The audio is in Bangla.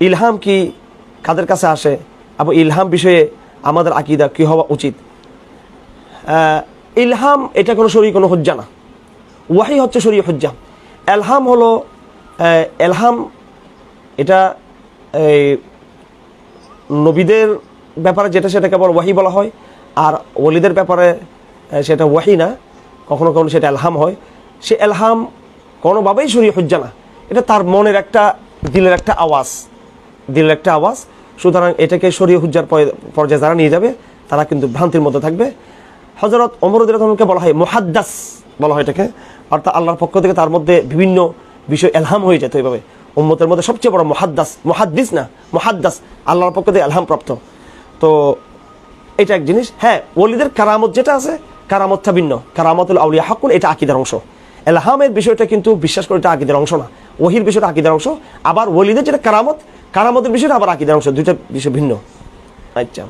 ইলহাম কি কাদের কাছে আসে? এবং ইলহাম বিষয়ে আমাদের আকিদা কী হওয়া উচিত? ইলহাম এটা কোনো শরীর কোনো হজ্জা না। ওয়াহি হচ্ছে শরীর হজ্জা। এলহাম হলো এলহাম এটা, এই নবীদের ব্যাপারে যেটা সেটাকে বল ওয়াহি বলা হয়, আর ওলিদের ব্যাপারে সেটা ওয়াহি না। কখনো কখনো সেটা এলহাম হয়। সে এলহাম কোনোভাবেই শরীর হজ্জা না। এটা তার মনের একটা, দিলের একটা আওয়াজ। দিলের একটা আওয়াজ। সুতরাং এটাকে শরীয় হুজ্জার পর্যায়ে যারা নিয়ে যাবে, তারা কিন্তু ভ্রান্তির মধ্যে থাকবে। হজরত অমরুদ্দিন রহমানকে বলা হয় মুহাদ্দাস বলা হয় এটাকে। অর্থাৎ আল্লাহর পক্ষ থেকে তার মধ্যে বিভিন্ন বিষয় এলহাম হয়ে যেত এইভাবে। উম্মতের মধ্যে সবচেয়ে বড় মহাদ্দাস, মহাদ্দিস না, মহাদ্দাস, আল্লাহর পক্ষ থেকে এলহাম প্রাপ্ত তো এটা এক জিনিস। হ্যাঁ ওলিদের কারামত যেটা আছে, কারামতটা ভিন্ন। কারামতুল আউলিয়া হাকুন এটা আকিদার অংশ। এলহামের বিষয়টা কিন্তু বিশ্বাস করে এটা আকিদের অংশ না। ওহির বিষয়টা আকিদের অংশ। আবার ওলিদের যেটা কারামত কারামতের বিষয়টা আবার আকিদের অংশ দুইটা বিষয় ভিন্ন। আচ্ছা।